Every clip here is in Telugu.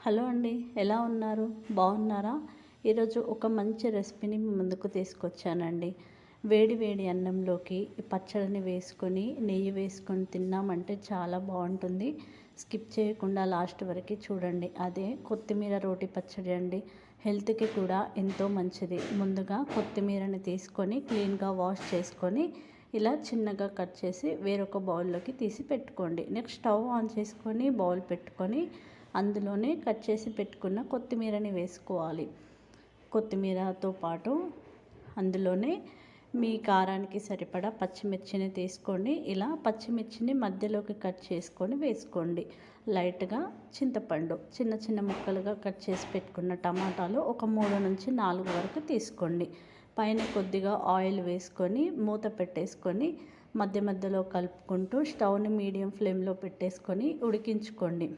హలో అండి ఎలా ఉన్నారు? బాగున్నారా? ఈరోజు ఒక మంచి రెసిపీని మీ ముందుకు తీసుకొచ్చానండి. వేడి వేడి అన్నంలోకి పచ్చడిని వేసుకొని నెయ్యి వేసుకొని తిన్నామంటే చాలా బాగుంటుంది. స్కిప్ చేయకుండా లాస్ట్ వరకు చూడండి. అదే కొత్తిమీర రోటి పచ్చడి అండి. హెల్త్కి కూడా ఎంతో మంచిది. ముందుగా కొత్తిమీరని తీసుకొని క్లీన్గా వాష్ చేసుకొని ఇలా చిన్నగా కట్ చేసి వేరొక బౌల్లోకి తీసి పెట్టుకోండి. నెక్స్ట్ స్టవ్ ఆన్ చేసుకొని బౌల్ పెట్టుకొని అందులోనే కట్ చేసి పెట్టుకున్న కొత్తిమీరని వేసుకోవాలి. కొత్తిమీరతో పాటు అందులోనే మీ కారానికి సరిపడా పచ్చిమిర్చిని తీసుకోండి. ఇలా పచ్చిమిర్చిని మధ్యలోకి కట్ చేసుకొని వేసుకోండి. లైట్గా చింతపండు చిన్న చిన్న ముక్కలుగా కట్ చేసి పెట్టుకున్న టమాటాలు ఒక మూడు నుంచి నాలుగు వరకు తీసుకోండి. పైన కొద్దిగా ఆయిల్ వేసుకొని మూత పెట్టేసుకొని మధ్య మధ్యలో కలుపుకుంటూ స్టవ్ని మీడియం ఫ్లేమ్లో పెట్టేసుకొని ఉడికించుకోండి.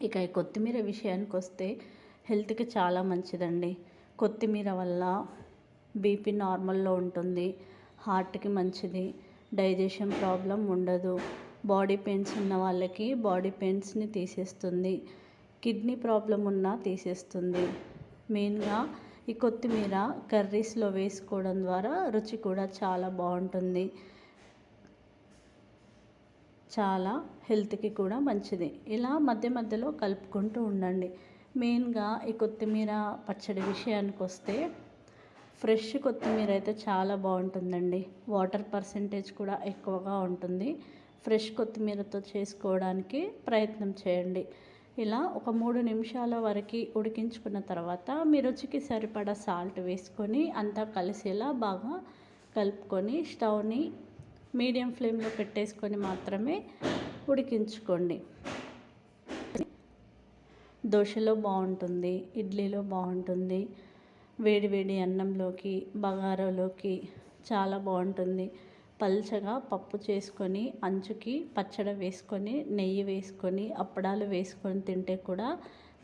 ఇక ఈ కొత్తిమీర విషయానికి వస్తే హెల్త్కి చాలా మంచిదండి. కొత్తిమీర వల్ల బీపీ నార్మల్లో ఉంటుంది హార్ట్కి మంచిది డైజెషన్ ప్రాబ్లం ఉండదు. బాడీ పెయిన్స్ ఉన్న వాళ్ళకి బాడీ పెయిన్స్ని తీసేస్తుంది కిడ్నీ ప్రాబ్లం ఉన్నా తీసేస్తుంది. మెయిన్గా ఈ కొత్తిమీర కర్రీస్లో వేసుకోవడం ద్వారా రుచి కూడా చాలా బాగుంటుంది. చాలా హెల్త్కి కూడా మంచిది. ఇలా మధ్య మధ్యలో కలుపుకుంటూ ఉండండి. మెయిన్గా ఈ కొత్తిమీర పచ్చడి విషయానికి వస్తే ఫ్రెష్ కొత్తిమీర అయితే చాలా బాగుంటుందండి. వాటర్ పర్సంటేజ్ కూడా ఎక్కువగా ఉంటుంది. ఫ్రెష్ కొత్తిమీరతో చేసుకోవడానికి ప్రయత్నం చేయండి. ఇలా ఒక మూడు నిమిషాల వరకు ఉడికించుకున్న తర్వాత మీ రుచికి సరిపడా సాల్ట్ వేసుకొని అంతా కలిసేలా బాగా కలుపుకొని స్టవ్ని మీడియం ఫ్లేమ్లో పెట్టేసుకొని మాత్రమే ఉడికించుకోండి. దోశలో బాగుంటుంది ఇడ్లీలో బాగుంటుంది వేడివేడి అన్నంలోకి బగారాలోకి చాలా బాగుంటుంది. పల్చగా పప్పు చేసుకొని అంచుకి పచ్చడి వేసుకొని నెయ్యి వేసుకొని అప్పడాలు వేసుకొని తింటే కూడా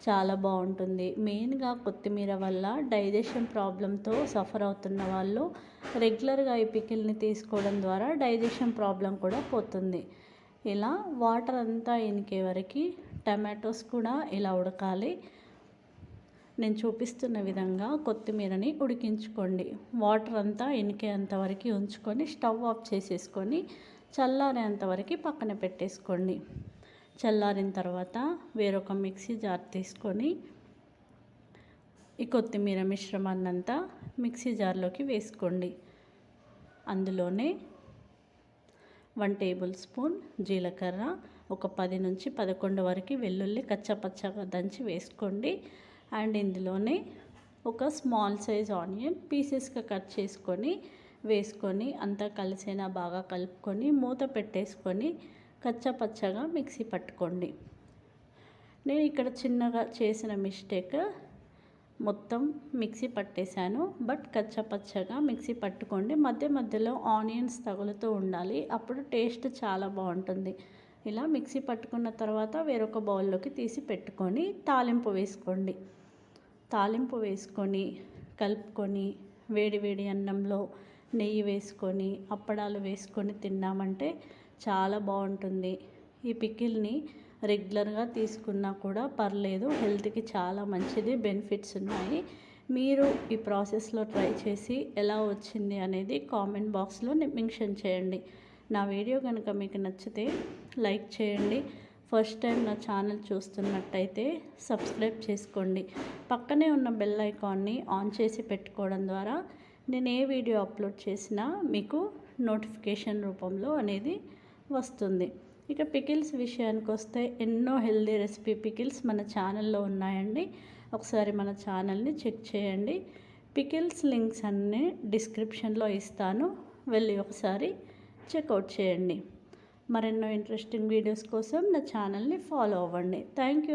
చాలా బాగుంటుంది. మెయిన్గా కొత్తిమీర వల్ల డైజెషన్ ప్రాబ్లంతో సఫర్ అవుతున్న వాళ్ళు రెగ్యులర్గా ఈ పికిల్ని తీసుకోవడం ద్వారా డైజెషన్ ప్రాబ్లం కూడా పోతుంది. ఇలా వాటర్ అంతా ఇనికే వరకు టమాటోస్ కూడా ఇలా ఉడకాలి. నేను చూపిస్తున్న విధంగా కొత్తిమీరని ఉడికించుకోండి. వాటర్ అంతా ఇనికేంత వరకు ఉంచుకొని స్టవ్ ఆఫ్ చేసేసుకొని చల్లారేంత వరకు పక్కన పెట్టేసుకోండి. చల్లారిన తర్వాత వేరొక మిక్సీ జార్ తీసుకొని ఈ కొత్తిమీర మిశ్రమాన్నంతా మిక్సీ జార్లోకి వేసుకోండి. అందులోనే వన్ టేబుల్ స్పూన్ జీలకర్ర ఒక పది నుంచి పదకొండు వరకు వెల్లుల్లి కచ్చపచ్చగా దంచి వేసుకోండి. అండ్ ఇందులోనే ఒక స్మాల్ సైజ్ ఆనియన్ పీసెస్గా కట్ చేసుకొని వేసుకొని అంతా కలిసేనా బాగా కలుపుకొని మూత పెట్టేసుకొని కచ్చపచ్చగా మిక్సీ పట్టుకోండి. నేను ఇక్కడ చిన్నగా చేసిన మిస్టేక్ మొత్తం మిక్సీ పట్టేశాను. బట్ కచ్చపచ్చగా మిక్సీ పట్టుకోండి. మధ్య మధ్యలో ఆనియన్స్ తగులుతూ ఉండాలి. అప్పుడు టేస్ట్ చాలా బాగుంటుంది. ఇలా మిక్సీ పట్టుకున్న తర్వాత వేరొక బౌల్లోకి తీసి పెట్టుకొని తాలింపు వేసుకోండి. తాలింపు వేసుకొని కలుపుకొని వేడి వేడి అన్నంలో నెయ్యి వేసుకొని అప్పడాలు వేసుకొని తిన్నామంటే చాలా బాగుంటుంది. ఈ పికిల్ని రెగ్యులర్గా తీసుకున్నా కూడా పర్లేదు హెల్త్కి చాలా మంచిది బెనిఫిట్స్ ఉన్నాయి. మీరు ఈ ప్రాసెస్లో ట్రై చేసి ఎలా వచ్చింది అనేది కామెంట్ బాక్స్లో మెన్షన్ చేయండి. నా వీడియో కనుక మీకు నచ్చితే లైక్ చేయండి. ఫస్ట్ టైం నా ఛానల్ చూస్తున్నట్టయితే సబ్స్క్రైబ్ చేసుకోండి. పక్కనే ఉన్న బెల్ ఐకాన్ని ఆన్ చేసి పెట్టుకోవడం ద్వారా నేను ఏ వీడియో అప్లోడ్ చేసినా మీకు నోటిఫికేషన్ రూపంలో అనేది వస్తుంది. ఇక పికిల్స్ విషయానికి వస్తే ఎన్నో హెల్దీ రెసిపీ పికిల్స్ మన ఛానల్లో ఉన్నాయండి. ఒకసారి మన ఛానల్ని చెక్ చేయండి. పికిల్స్ లింక్స్ అన్నీ డిస్క్రిప్షన్లో ఇస్తాను. వెళ్ళి ఒకసారి చెక్అవుట్ చేయండి. మరెన్నో ఇంట్రెస్టింగ్ వీడియోస్ కోసం నా ఛానల్ని ఫాలో అవ్వండి. Thank you.